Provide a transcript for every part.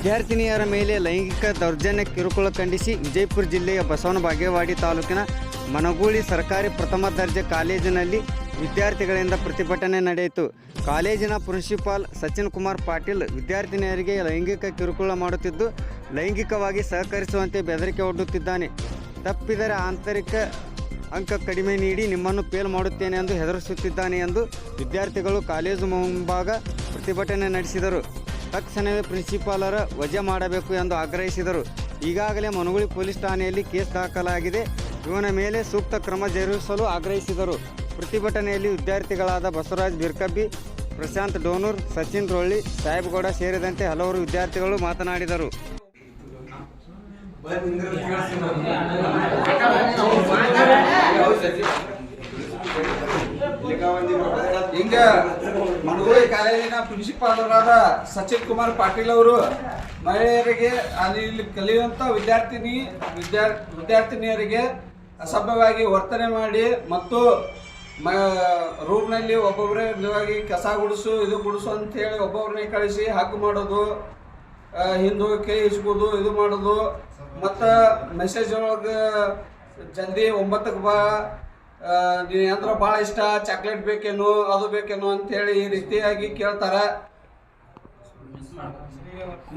ವಿದ್ಯಾರ್ಥಿನಿಯರ ಮೇಲೆ ಲೈಂಗಿಕ ದೌರ್ಜನ್ಯ ಕಿರುಕುಳ ಖಂಡಿಸಿ ವಿಜಯಪುರ ಜಿಲ್ಲೆಯ ಬಸವನ ಬಾಗೇವಾಡಿ ತಾಲೂಕಿನ ಮನಗೂಳಿ ಸರ್ಕಾರಿ ಪ್ರಥಮ ದರ್ಜೆ ಕಾಲೇಜಿನಲ್ಲಿ ವಿದ್ಯಾರ್ಥಿಗಳಿಂದ ಪ್ರತಿಭಟನೆ ನಡೆಯಿತು. ಕಾಲೇಜಿನ ಪ್ರಿನ್ಸಿಪಾಲ್ ಸಚಿನ್ ಕುಮಾರ್ ಪಾಟೀಲ್ ವಿದ್ಯಾರ್ಥಿನಿಯರಿಗೆ ಲೈಂಗಿಕ ಕಿರುಕುಳ ಮಾಡುತ್ತಿದ್ದು, ಲೈಂಗಿಕವಾಗಿ ಸಹಕರಿಸುವಂತೆ ಬೆದರಿಕೆ ಒಡ್ಡುತ್ತಿದ್ದಾನೆ. ತಪ್ಪಿದರೆ ಆಂತರಿಕ ಅಂಕ ಕಡಿಮೆ ನೀಡಿ ನಿಮ್ಮನ್ನು ಫೇಲ್ ಮಾಡುತ್ತೇನೆ ಎಂದು ಹೆದರಿಸುತ್ತಿದ್ದಾನೆ ಎಂದು ವಿದ್ಯಾರ್ಥಿಗಳು ಕಾಲೇಜು ಮುಂಭಾಗ ಪ್ರತಿಭಟನೆ ನಡೆಸಿದರು. ತಕ್ಷಣವೇ ಪ್ರಿನ್ಸಿಪಾಲರ ವಜಾ ಮಾಡಬೇಕು ಎಂದು ಆಗ್ರಹಿಸಿದರು. ಈಗಾಗಲೇ ಮನುಗುಳಿ ಪೊಲೀಸ್ ಠಾಣೆಯಲ್ಲಿ ಕೇಸ್ ದಾಖಲಾಗಿದೆ. ಇವನ ಮೇಲೆ ಸೂಕ್ತ ಕ್ರಮ ಜರುಗಿಸಲು ಆಗ್ರಹಿಸಿದರು. ಪ್ರತಿಭಟನೆಯಲ್ಲಿ ವಿದ್ಯಾರ್ಥಿಗಳಾದ ಬಸವರಾಜ್ ಬಿರ್ಕಬ್ಬಿ, ಪ್ರಶಾಂತ್ ಡೋನೂರ್, ಸಚಿನ್ ರೊಳ್ಳಿ, ಸಾಹೇಬ್ಗೌಡ ಸೇರಿದಂತೆ ಹಲವರು ವಿದ್ಯಾರ್ಥಿಗಳು ಮಾತನಾಡಿದರು. ಹಿಂಗ ಮನಗುಳಿ ಕಾಲೇಜಿನ ಪ್ರಿನ್ಸಿಪಾಲರಾದ ಸಚಿನ್ ಕುಮಾರ್ ಪಾಟೀಲ್ ಅವರು ಮಹಿಳೆಯರಿಗೆ ಅಲ್ಲಿ ಇಲ್ಲಿ ಕಲಿಯುವಂತ ವಿದ್ಯಾರ್ಥಿನಿ, ವಿದ್ಯಾ, ವಿದ್ಯಾರ್ಥಿನಿಯರಿಗೆ ಅಸಭ್ಯವಾಗಿ ವರ್ತನೆ ಮಾಡಿ ಮತ್ತು ಮ ರೂಮ್ನಲ್ಲಿ ಒಬ್ಬೊಬ್ಬರೇ ನಿಜವಾಗಿ ಕಸ ಗುಡಿಸು, ಇದು ಗುಡಿಸು ಅಂತ ಹೇಳಿ ಒಬ್ಬೊಬ್ಬರನ್ನೇ ಕಳಿಸಿ ಹಾಕು ಮಾಡೋದು ಹಿಂದು ಕೈ ಇಸ್ಬೋದು ಇದು ಮಾಡೋದು. ಮತ್ತು ಮೆಸೇಜ್ ಒಳಗೆ ಜಲ್ದಿ ಒಂಬತ್ತಕ್ಕೆ ಬಾ ಅಂದ್ರೆ ಭಾಳ ಇಷ್ಟ ಚಾಕ್ಲೇಟ್ ಬೇಕೇನು, ಅದು ಬೇಕೇನು ಅಂತೇಳಿ ಈ ರೀತಿಯಾಗಿ ಕೇಳ್ತಾರೆ.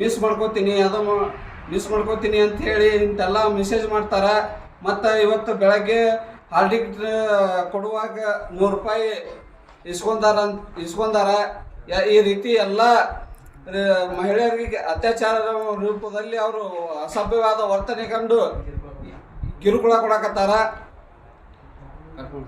ಮಿಸ್ ಮಾಡ್ಕೋತೀನಿ, ಅದು ಮಿಸ್ ಮಾಡ್ಕೋತೀನಿ ಅಂತ ಹೇಳಿ ಇಂತೆಲ್ಲ ಮೆಸೇಜ್ ಮಾಡ್ತಾರೆ. ಮತ್ತು ಇವತ್ತು ಬೆಳಗ್ಗೆ ಹಾಲ್ ಕೊಡುವಾಗ ನೂರು ರೂಪಾಯಿ ಇಸ್ಕೊಂಡಾರ ಇಸ್ಕೊಂಡಾರ. ಈ ರೀತಿ ಎಲ್ಲ ಮಹಿಳೆಯರಿಗೆ ಅತ್ಯಾಚಾರ ರೂಪದಲ್ಲಿ ಅವರು ಅಸಭ್ಯವಾದ ವರ್ತನೆ ಕಂಡು ಕಿರುಕುಳ ಕೊಡಕತ್ತಾರ. তারপর